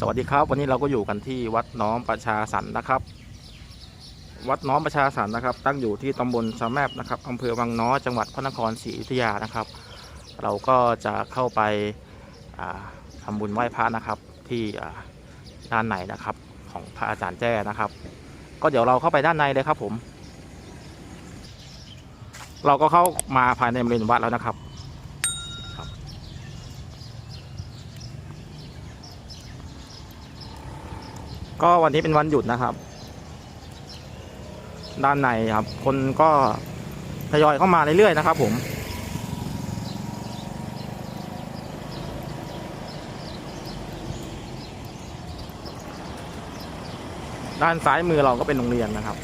สวัสดีครับ วันนี้เราก็อยู่กันที่วัดน้อมประชาสรรนะครับ วัดน้อมประชาสรรนะครับ ตั้งอยู่ที่ตำบลสะแมบนะครับอำเภอวังน้อยจังหวัดพระนครศรีอยุธยานะครับ เราก็จะเข้าไปอ่าทำบุญไหว้พระนะครับที่ด้านในนะครับ ของพระอาจารย์แจ้นะครับ ก็เดี๋ยวเราเข้าไปด้านในเลยครับผม เราก็เข้ามาภายในบริเวณวัดแล้วนะครับ ก็วันนี้เป็นวันหยุดนะครับ ด้านในครับ คนก็ทยอยเข้ามาเรื่อยๆนะครับผมด้านซ้ายมือเราก็เป็นโรงเรียนนะครับ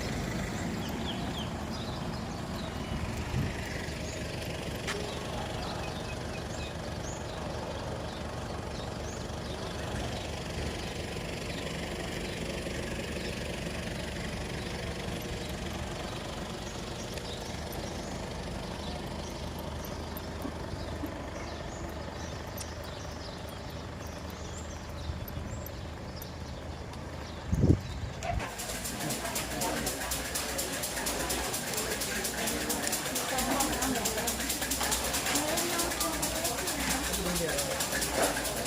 Yeah.